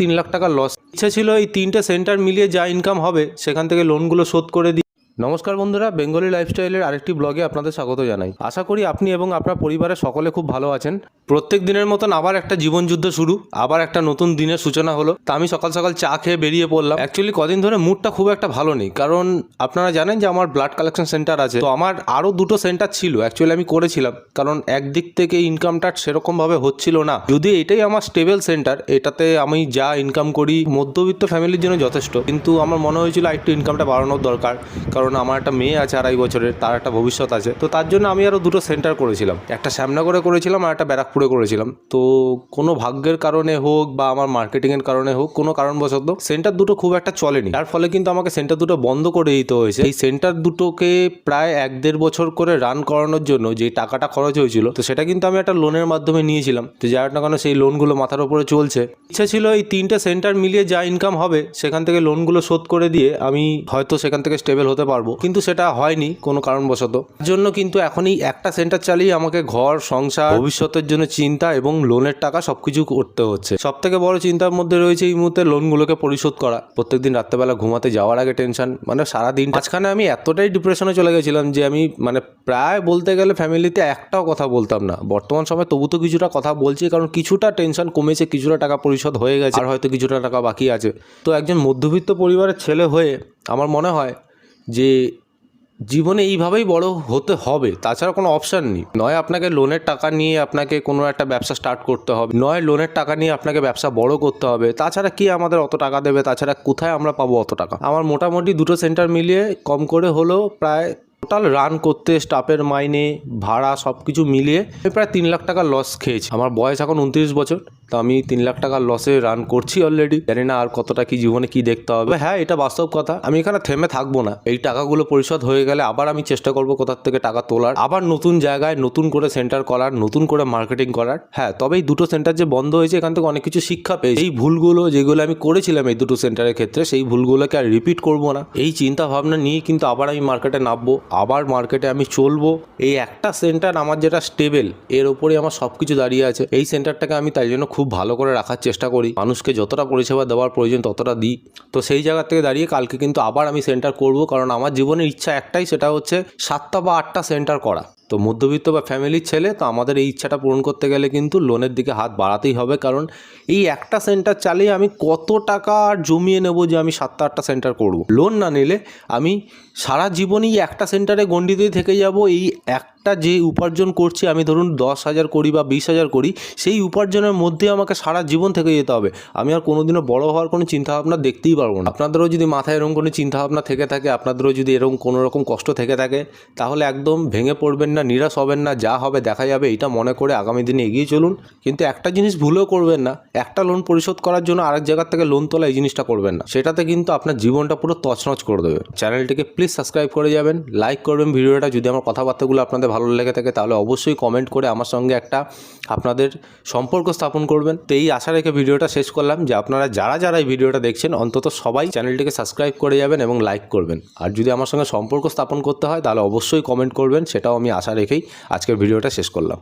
তিন লাখ টাকা লস ইচ্ছা ছিল এই তিনটে সেন্টার মিলিয়ে যা ইনকাম হবে, সেখান থেকে লোনগুলো শোধ করে দিই। নমস্কার বন্ধুরা, বেঙ্গলি লাইফস্টাইলের আরেকটি ব্লগে আপনাদের স্বাগত জানাই। আশা করি আপনি এবং আপনার পরিবারের সকলে খুব ভালো আছেন। প্রত্যেক দিনের মতন আবার একটা জীবনযুদ্ধ শুরু, আবার একটা নতুন দিনের সূচনা হলো। তা আমি সকাল সকাল চা খেয়ে বেরিয়ে পড়লাম। অ্যাকচুয়ালি কদিন ধরে মুডটা খুব একটা ভালো নেই, কারণ আপনারা জানেন যে আমার ব্লাড কালেকশন সেন্টার আছে। তো আমার আরও দুটো সেন্টার ছিল অ্যাকচুয়ালি আমি করেছিলাম, কারণ একদিক থেকে ইনকামটা সেরকমভাবে হচ্ছিল না। যদি এটাই আমার স্টেবল সেন্টার এটাতে আমি যা ইনকাম করি, মধ্যবিত্ত ফ্যামিলির জন্য যথেষ্ট। কিন্তু আমার মনে হয়েছিল একটু ইনকামটা বাড়ানোর দরকার, কারণ আমার একটা মেয়ে আছে আড়াই বছরের, তার একটা ভবিষ্যৎ আছে। তো তার জন্য আমি আরও দুটো সেন্টার করেছিলাম। একটা শ্যামনগরে করেছিলাম আর একটা ব্যারাকপুরে করেছিলাম। তো কোনো ভাগ্যের কারণে হোক বা আমার মার্কেটিংয়ের কারণে হোক, কোনো কারণবশত সেন্টার দুটো খুব একটা চলেনি। তার ফলে কিন্তু আমাকে সেন্টার দুটো বন্ধ করে দিতে হয়েছে। এই সেন্টার দুটোকে প্রায় এক দেড় বছর করে রান করানোর জন্য যে টাকাটা খরচ হয়েছিল, তো সেটা কিন্তু আমি একটা লোনের মাধ্যমে নিয়েছিলাম। তো যার না কেন সেই লোনগুলো মাথার উপরে চলছে। ইচ্ছা ছিল এই তিনটে সেন্টার মিলিয়ে যা ইনকাম হবে, সেখান থেকে লোনগুলো শোধ করে দিয়ে আমি হয়তো সেখান থেকে স্টেবল হতে পারব। কিন্তু সেটা হয়নি কোনো কারণবশত। জন্য কিন্তু এখনই একটা সেন্টার চালিয়ে আমাকে ঘর, সংসার, ভবিষ্যতের জন্য চিন্তা এবং লোনের টাকা সবকিছু করতে হচ্ছে। সব থেকে বড় চিন্তার মধ্যে রয়েছে এই মুহূর্তে লোনগুলোকে পরিশোধ করা। প্রত্যেকদিন রাত্রেবেলা ঘুমাতে যাওয়ার আগে টেনশন মানে সারাদিন মাঝখানে আমি এতটাই ডিপ্রেশনে চলে গেছিলাম যে আমি মানে প্রায় বলতে গেলে ফ্যামিলিতে একটাও কথা বলতাম না। বর্তমান সময় তবু তো কিছুটা কথা বলছি, কারণ কিছুটা টেনশন কমেছে, কিছুটা টাকা পরিশোধ হয়ে গেছে, আর হয়তো কিছুটা টাকা বাকি আছে। তো একজন মধ্যবিত্ত পরিবারের ছেলে হয়ে আমার মনে হয় যে জীবনে এইভাবেই বড় হতে হবে, তাছাড়া কোনো অপশান নেই। নয় আপনাকে লোনের টাকা নিয়ে আপনাকে কোনো একটা ব্যবসা স্টার্ট করতে হবে, নয় লোনের টাকা নিয়ে আপনাকে ব্যবসা বড় করতে হবে, তাছাড়া কি আমাদের অত টাকা দেবে, তাছাড়া কোথায় আমরা পাবো অত টাকা? আমার মোটামুটি দুটো সেন্টার মিলিয়ে কম করে হলেও প্রায় টোটাল রান করতে স্টাফের মাইনে, ভাড়া সব কিছু মিলিয়ে আমি প্রায় তিন লাখ টাকা লস খেয়েছি। আমার বয়স এখন উনত্রিশ বছর, তো আমি তিন লাখ টাকার লসে রান করছি অলরেডি জানি না আর কতটা কি জীবনে কি দেখতে হবে। হ্যাঁ এটা বাস্তব কথা। আমি এখানে থেমে থাকব না। এই টাকাগুলো পরিশোধ হয়ে গেলে আবার আমি চেষ্টা করব কোথার থেকে টাকা তোলার। আবার নতুন জায়গায় নতুন করে সেন্টার করার, নতুন করে মার্কেটিং করার। হ্যাঁ তবে এই দুটো সেন্টার যে বন্ধ হয়েছে, এখান থেকে অনেক কিছু শিক্ষা পেয়েছি। এই ভুলগুলো যেগুলো আমি করেছিলাম এই দুটো সেন্টারের ক্ষেত্রে, সেই ভুলগুলোকে আর রিপিট করব না। এই চিন্তা ভাবনা নিয়ে কিন্তু আবার আমি মার্কেটে নামবো। আবার মার্কেটে আমি চলবো। এই একটা সেন্টার আমার যেটা স্টেবেল এর ওপরে আমার সব কিছু দাঁড়িয়ে আছে। এই সেন্টারটাকে আমি তাই জন্য খুব ভালো করে রাখার চেষ্টা করি। মানুষকে যতটা পরিষেবা দেওয়ার প্রয়োজন ততটা দিই। তো সেই জায়গা থেকে দাঁড়িয়ে কালকে কিন্তু আবার আমি সেন্টার করব, কারণ আমার জীবনের ইচ্ছা একটাই, সেটা হচ্ছে সাতটা বা আটটা সেন্টার করা। তো মধ্যবিত্ত বা ফ্যামিলির ছেলে, তো আমাদের এই ইচ্ছাটা পূরণ করতে গেলে কিন্তু লোনের দিকে হাত বাড়াতেই হবে। কারণ এই একটা সেন্টার চালিয়ে আমি কত টাকা জমিয়ে নেব যে আমি সাতটা আটটা সেন্টার করব? লোন না নিলে আমি সারা জীবনই একটা সেন্টারে গণ্ডিতেই থেকে যাব। এই একটা যে উপার্জন করছি, আমি ধরুন দশ হাজার করি বা বিশ হাজার করি, সেই উপার্জনের মধ্যে আমাকে সারা জীবন থেকে যেতে হবে। আমি আর কোনোদিনও বড় হওয়ার কোনো চিন্তাভাবনা দেখতেই পারব না। আপনাদেরও যদি মাথায় এরকম কোনো চিন্তাভাবনা থেকে থাকে, আপনাদেরও যদি এরকম কোনো রকম কষ্ট থেকে থাকে, তাহলে একদম ভেঙে পড়বেন না, নিরাশ হবেন না, যা হবে দেখা যাবে, এটা মনে করে আগামী দিনে এগিয়ে চলুন। কিন্তু একটা জিনিস ভুলেও করবেন না, একটা লোন পরিশোধ করার জন্য আরেক জায়গার থেকে লোন তোলা এই জিনিসটা করবেন না। সেটাতে কিন্তু আপনার জীবনটা পুরো তছনছ করে দেবে। চ্যানেলটিকে প্লিজ সাবস্ক্রাইব করে যাবেন লাইক করবেন, ভিডিওটা যদি আমার কথাবার্তাগুলো আপনাদের ভালো লেগে থাকে, তাহলে অবশ্যই কমেন্ট করে আমার সঙ্গে একটা আপনাদের সম্পর্ক স্থাপন করবেন। তো এই আশা রেখে ভিডিওটা শেষ করলাম, যে আপনারা যারা যারা এই ভিডিওটা দেখছেন, অন্তত সবাই চ্যানেলটিকে সাবস্ক্রাইব করে যাবেন এবং লাইক করবেন। আর যদি আমার সঙ্গে সম্পর্ক স্থাপন করতে হয়, তাহলে অবশ্যই কমেন্ট করবেন, সেটাও আমি আশা রেখেই আজকের ভিডিওটা শেষ করলাম।